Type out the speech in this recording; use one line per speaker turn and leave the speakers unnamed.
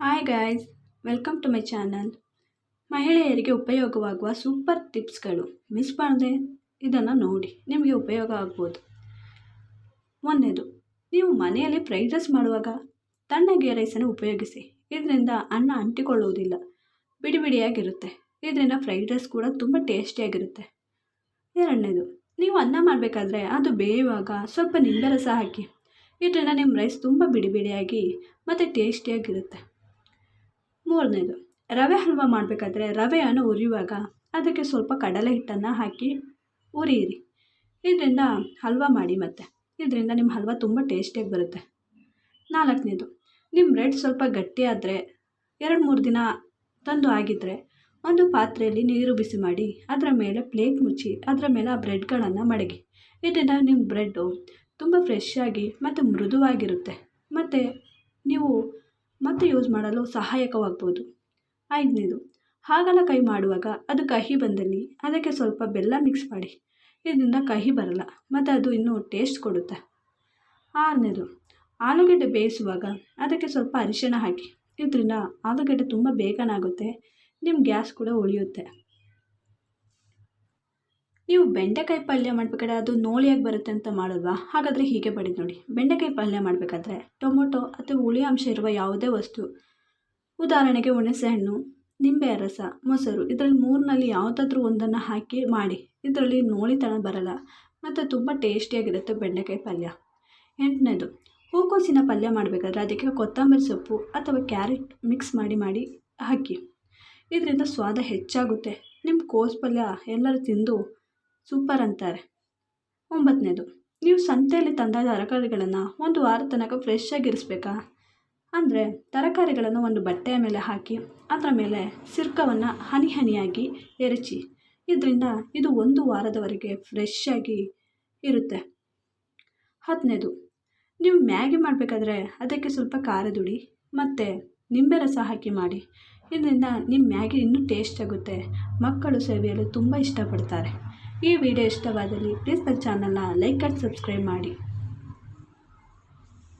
Hi guys welcome to my channel ಮಹಿಳೆಯರಿಗೆ ಉಪಯೋಗವಾಗುವ super ಟಿಪ್ಸ್ಗಳು miss ಮಾಡದೆ ಇದನ್ನು ನೋಡಿ, ನಿಮಗೆ ಉಪಯೋಗ ಆಗ್ಬೋದು. ಒಂದನೇದು, ನೀವು ಮನೆಯಲ್ಲಿ ಫ್ರೈಡ್ ರೈಸ್ ಮಾಡುವಾಗ ತಣ್ಣಗೆ ರೈಸನ್ನು ಉಪಯೋಗಿಸಿ. ಇದರಿಂದ ಅನ್ನ ಅಂಟಿಕೊಳ್ಳುವುದಿಲ್ಲ. ಬಿಡಿ ಬಿಡಿಯಾಗಿರುತ್ತೆ ಇದರಿಂದ ಫ್ರೈಡ್ ರೈಸ್ ಕೂಡ ತುಂಬ ಟೇಸ್ಟಿಯಾಗಿರುತ್ತೆ ಎರಡನೇದು, ನೀವು ಅನ್ನ ಮಾಡಬೇಕಾದ್ರೆ ಅದು ಬೇಯುವಾಗ ಸ್ವಲ್ಪ ನಿಂಬೆ ರಸ ಹಾಕಿ. ಇದರಿಂದ ನಿಮ್ಮ ರೈಸ್ ತುಂಬ ಬಿಡಿ ಬಿಡಿಯಾಗಿ ಮತ್ತು ಟೇಸ್ಟಿಯಾಗಿರುತ್ತೆ ಮೂರನೇದು, ರವೆ ಹಲ್ವ ಮಾಡಬೇಕಾದ್ರೆ ರವೆಯನ್ನು ಹುರಿಯುವಾಗ ಅದಕ್ಕೆ ಸ್ವಲ್ಪ ಕಡಲೆ ಹಿಟ್ಟನ್ನು ಹಾಕಿ ಹುರಿಯಿರಿ ಇದರಿಂದ ಹಲ್ವ ಮಾಡಿ ಮತ್ತೆ. ಇದರಿಂದ ನಿಮ್ಮ ಹಲ್ವ ತುಂಬ ಟೇಸ್ಟಿಯಾಗಿ ಬರುತ್ತೆ. ನಾಲ್ಕನೇದು, ನಿಮ್ಮ ಬ್ರೆಡ್ ಸ್ವಲ್ಪ ಗಟ್ಟಿಯಾದರೆ ಎರಡು ಮೂರು ದಿನ ತಂದು ಆಗಿದ್ದರೆ ಒಂದು ಪಾತ್ರೆಯಲ್ಲಿ ನೀರು ಬಿಸಿ ಮಾಡಿ ಅದರ ಮೇಲೆ ಪ್ಲೇಟ್ ಮುಚ್ಚಿ ಅದರ ಮೇಲೆ ಆ ಬ್ರೆಡ್ಗಳನ್ನು ಮಡಗಿ. ಇದರಿಂದ ನಿಮ್ಮ ಬ್ರೆಡ್ಡು ತುಂಬ ಫ್ರೆಶ್ ಆಗಿ ಮತ್ತು ಮೃದುವಾಗಿರುತ್ತೆ. ಮತ್ತು ನೀವು ಮತ್ತೆ ಯೂಸ್ ಮಾಡಲು ಸಹಾಯಕವಾಗ್ಬೋದು. ಐದನೇದು ಹಾಗಲಕಾಯಿ ಮಾಡುವಾಗ ಅದು ಕಹಿ ಬಂದಲ್ಲಿ ಅದಕ್ಕೆ ಸ್ವಲ್ಪ ಬೆಲ್ಲ ಮಿಕ್ಸ್ ಮಾಡಿ. ಇದರಿಂದ ಕಹಿ ಬರಲ್ಲ, ಮತ್ತು ಅದು ಇನ್ನೂ ಟೇಸ್ಟ್ ಕೊಡುತ್ತೆ. ಆರನೇದು, ಆಲೂಗಡ್ಡೆ ಬೇಯಿಸುವಾಗ ಅದಕ್ಕೆ ಸ್ವಲ್ಪ ಅರಿಶಿಣ ಹಾಕಿ. ಇದರಿಂದ ಆಲೂಗಡ್ಡೆ ತುಂಬ ಬೇಗನಾಗುತ್ತೆ ನಿಮ್ಮ ಗ್ಯಾಸ್ ಕೂಡ ಉಳಿಯುತ್ತೆ. ನೀವು ಬೆಂಡೆಕಾಯಿ ಪಲ್ಯ ಮಾಡಬೇಕಾದ್ರೆ ಅದು ನೋಳಿಯಾಗಿ ಬರುತ್ತೆ ಅಂತ ಮಾಡಲ್ವಾ? ಹಾಗಾದರೆ ಹೀಗೆ ಮಾಡಿದ್ದು ನೋಡಿ. ಬೆಂಡೆಕಾಯಿ ಪಲ್ಯ ಮಾಡಬೇಕಾದ್ರೆ ಟೊಮೊಟೊ ಅಥವಾ ಹುಳಿ ಅಂಶ ಇರುವ ಯಾವುದೇ ವಸ್ತು. ಉದಾಹರಣೆಗೆ ಹುಣಸೆಹಣ್ಣು, ನಿಂಬೆ ರಸ ಮೊಸರು, ಇದರಲ್ಲಿ ಮೂರಿನಲ್ಲಿ ಯಾವುದಾದ್ರೂ ಒಂದನ್ನು ಹಾಕಿ ಮಾಡಿ. ಇದರಲ್ಲಿ ನೋಳಿತನ ಬರಲ್ಲ. ಮತ್ತು ತುಂಬ ಟೇಸ್ಟಿಯಾಗಿರುತ್ತೆ ಬೆಂಡೆಕಾಯಿ ಪಲ್ಯ. ಎಂಟನೇದು, ಹೂಕೋಸಿನ ಪಲ್ಯ ಮಾಡಬೇಕಾದ್ರೆ ಅದಕ್ಕೆ ಕೊತ್ತಂಬರಿ ಸೊಪ್ಪು ಅಥವಾ ಕ್ಯಾರೆಟ್ ಮಿಕ್ಸ್ ಮಾಡಿ ಮಾಡಿ ಹಾಕಿ. ಇದರಿಂದ ಸ್ವಾದ ಹೆಚ್ಚಾಗುತ್ತೆ. ನಿಮ್ಮ ಕೋಸು ಪಲ್ಯ ಎಲ್ಲರೂ ತಿಂದು ಸೂಪರ್ ಅಂತಾರೆ. ಒಂಬತ್ತನೇದು ನೀವು ಸಂತೆಯಲ್ಲಿ ತಂದ ತರಕಾರಿಗಳನ್ನು ಒಂದು ವಾರ ತನಕ ಫ್ರೆಶ್ ಆಗಿರಿಸ್ಬೇಕಾ ಅಂದರೆ ತರಕಾರಿಗಳನ್ನು ಒಂದು ಬಟ್ಟೆಯ ಮೇಲೆ ಹಾಕಿ, ಅದರ ಮೇಲೆ ಸಿರ್ಕವನ್ನು ಹನಿ ಹನಿಯಾಗಿ ಎರಚಿ, ಇದರಿಂದ ಇದು ಒಂದು ವಾರದವರೆಗೆ ಫ್ರೆಶ್ ಆಗಿ ಇರುತ್ತೆ. ಹತ್ತನೇದು ನೀವು ಮ್ಯಾಗಿ ಮಾಡಬೇಕಾದ್ರೆ ಅದಕ್ಕೆ ಸ್ವಲ್ಪ ಖಾರದುಡಿ ಮತ್ತು ನಿಂಬೆ ರಸ ಹಾಕಿ ಮಾಡಿ, ಇದರಿಂದ ನಿಮ್ಮ ಮ್ಯಾಗಿ ಇನ್ನೂ ಟೇಸ್ಟ್ ಆಗುತ್ತೆ. ಮಕ್ಕಳು ಸೇವೆಯಲು ತುಂಬ ಇಷ್ಟಪಡ್ತಾರೆ. ಈ ವಿಡಿಯೋ ಇಷ್ಟವಾದಲ್ಲಿ ಪ್ಲೀಸ್ ನನ್ನ ಚಾನಲ್ನ ಲೈಕ್ ಆ್ಯಂಡ್ ಸಬ್ಸ್ಕ್ರೈಬ್ ಮಾಡಿ.